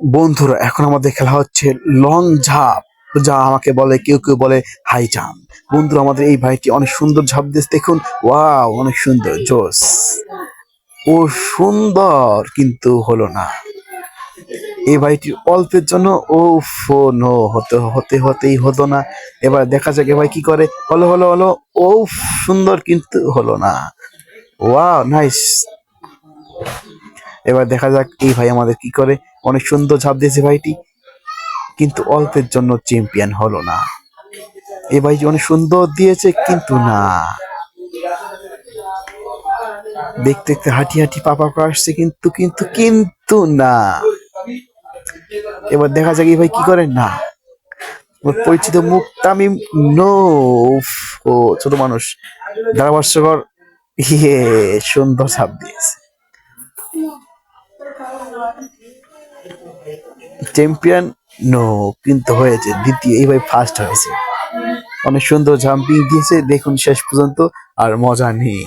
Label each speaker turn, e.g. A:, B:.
A: বন্ধুরা, এখন আমাদের খেলা হচ্ছে লং ঝাঁপ, যা আমাকে বলে, কেউ কেউ বলে হাই জাম্প বন্ধুরা, আমাদের এই ভাইটি অনেক সুন্দর ঝাঁপ দিয়েছে, দেখুন। ওয়াও অনেক সুন্দর, জোস। ও সুন্দর কিন্তু হলো না। এই ভাইটির অল্পের জন্য ও, নো, হতে হতে, হতেই হতো না। এবার দেখা যাক, এ ভাই কি করে। হলো হলো হলো ও সুন্দর কিন্তু হলো না। ওয়া নাইস এবার দেখা যাক, এই ভাই আমাদের কি করে। অনেক সুন্দর ঝাঁপ দিয়েছে ভাইটি। কিন্তু অল্পের জন্য চ্যাম্পিয়ন হলো না। এই ভাইটি অনেক সুন্দর দিয়েছে, কিন্তু না। দেখতে দেখতে হাঁটি হাঁটি পাপা আসছে, কিন্তু কিন্তু কিন্তু না। এবার দেখা যাক এই ভাই কি করে। না। পরিচিত মুখ তামিম নো ও ছোট মানুষ। ধারাভাষ্যকর ইয়ে সুন্দর ছাপ দিয়েছে। চ্যাম্পিয়ন নো কিন্তু হয়েছে। দ্বিতীয় এইভাবে ফার্স্ট হয়েছে। অনেক সুন্দর জাম্পিং দিয়েছে। দেখুন শেষ পর্যন্ত, আর মজা নেই।